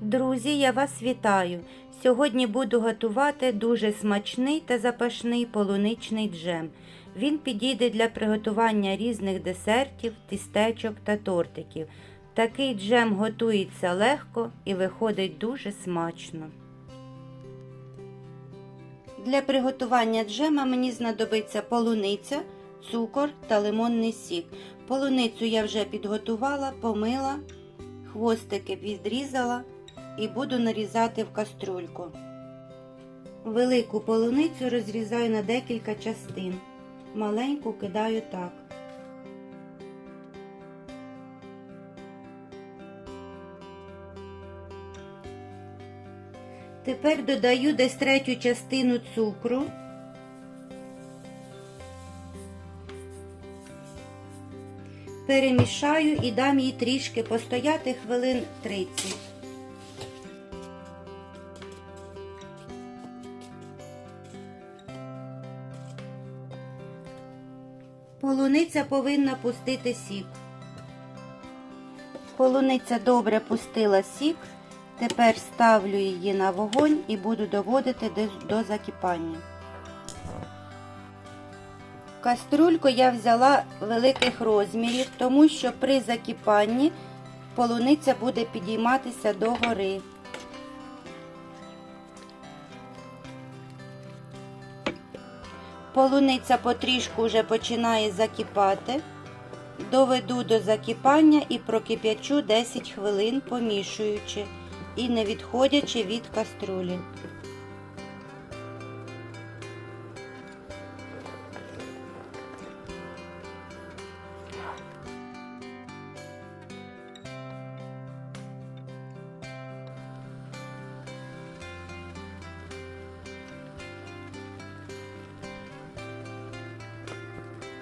Друзі, я вас вітаю! Сьогодні буду готувати дуже смачний та запашний полуничний джем. Він підійде для приготування різних десертів, тістечок та тортиків. Такий джем готується легко і виходить дуже смачно. Для приготування джема мені знадобиться полуниця, цукор та лимонний сік. Полуницю я вже підготувала, помила, хвостики відрізала і буду нарізати в каструльку. Велику полуницю розрізаю на декілька частин. Маленьку кидаю так. Тепер додаю десь третю частину цукру. Перемішаю і дам їй трішки постояти хвилин 30. Полуниця повинна пустити сік. Полуниця добре пустила сік. Тепер ставлю її на вогонь і буду доводити до закипання. Каструльку я взяла великих розмірів, тому що при закипанні полуниця буде підійматися до гори. Полуниця потрішку вже починає закипати. Доведу до закипання і прокип'ячу 10 хвилин, помішуючи і не відходячи від каструлі.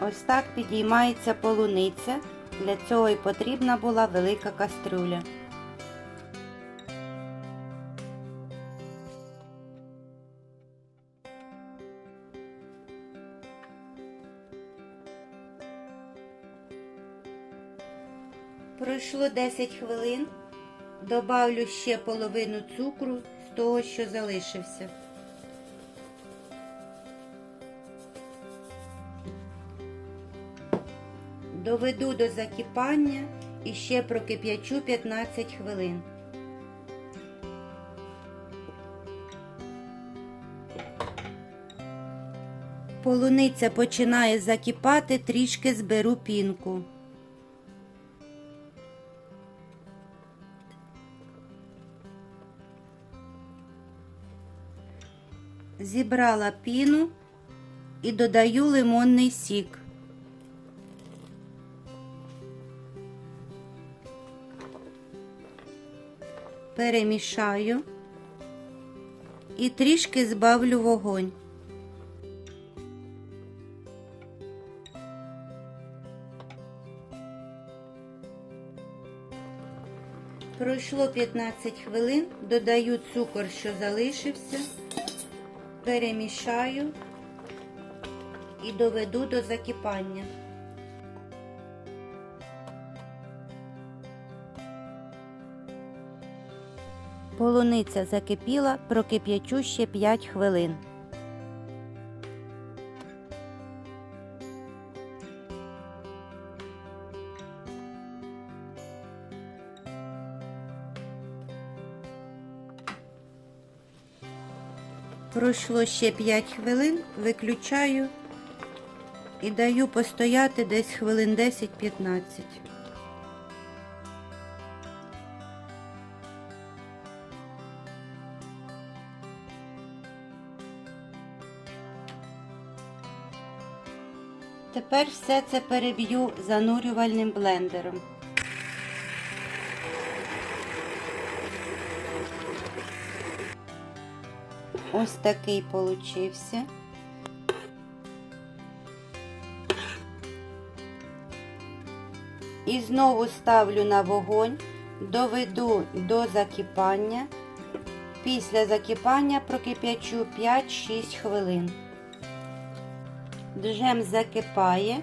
Ось так підіймається полуниця. Для цього і потрібна була велика кастрюля. Пройшло 10 хвилин. Добавлю ще половину цукру з того, що залишився. Доведу до закипання і ще прокип'ячу 15 хвилин. Полуниця починає закипати, трішки зберу пінку. Зібрала піну і додаю лимонний сік. Перемішаю і трішки збавлю вогонь. Пройшло 15 хвилин, додаю цукор, що залишився, перемішаю і доведу до закипання. Полуниця закипіла, прокип'ячу ще 5 хвилин. Пройшло ще 5 хвилин, виключаю і даю постояти десь хвилин 10-15. Тепер все це переб'ю занурювальним блендером. Ось такий получився. І знову ставлю на вогонь, доведу до закипання. Після закипання прокип'ячу 5-6 хвилин. Джем закипає,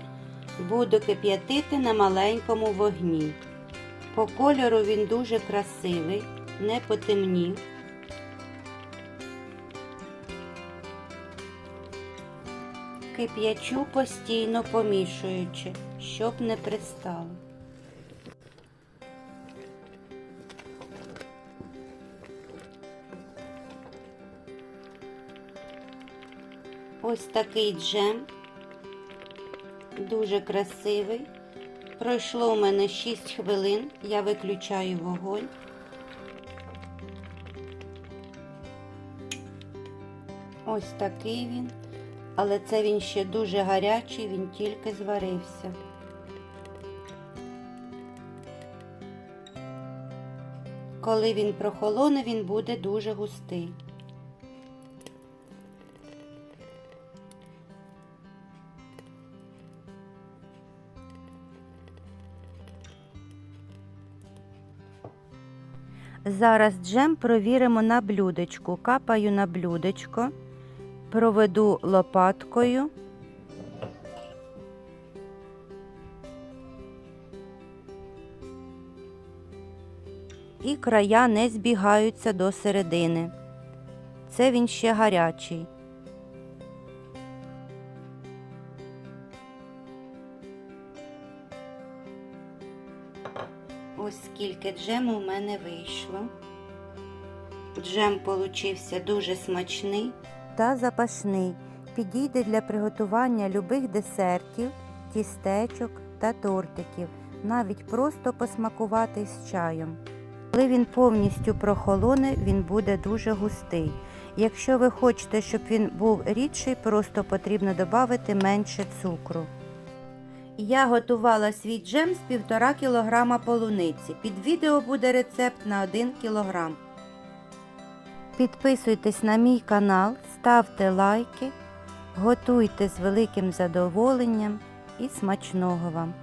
буду кип'ятити на маленькому вогні. По кольору він дуже красивий, не потемнів. Кип'ячу постійно помішуючи, щоб не пристало. Ось такий джем, дуже красивий. Пройшло у мене 6 хвилин, я виключаю вогонь. Ось такий він, але це він ще дуже гарячий, він тільки зварився. Коли він прохолоне, він буде дуже густий. Зараз джем провіримо на блюдечку. Капаю на блюдечко, проведу лопаткою. І края не збігаються до середини. Це він ще гарячий. Ось скільки джему у мене вийшло. Джем получився дуже смачний та запашний. Підійде для приготування любих десертів, тістечок та тортиків, навіть просто посмакувати з чаєм. Коли він повністю прохолоне, він буде дуже густий. Якщо ви хочете, щоб він був рідший, просто потрібно додати менше цукру. Я готувала свій джем з 1,5 кг полуниці. Під відео буде рецепт на 1 кг. Підписуйтесь на мій канал, ставте лайки, готуйте з великим задоволенням і смачного вам!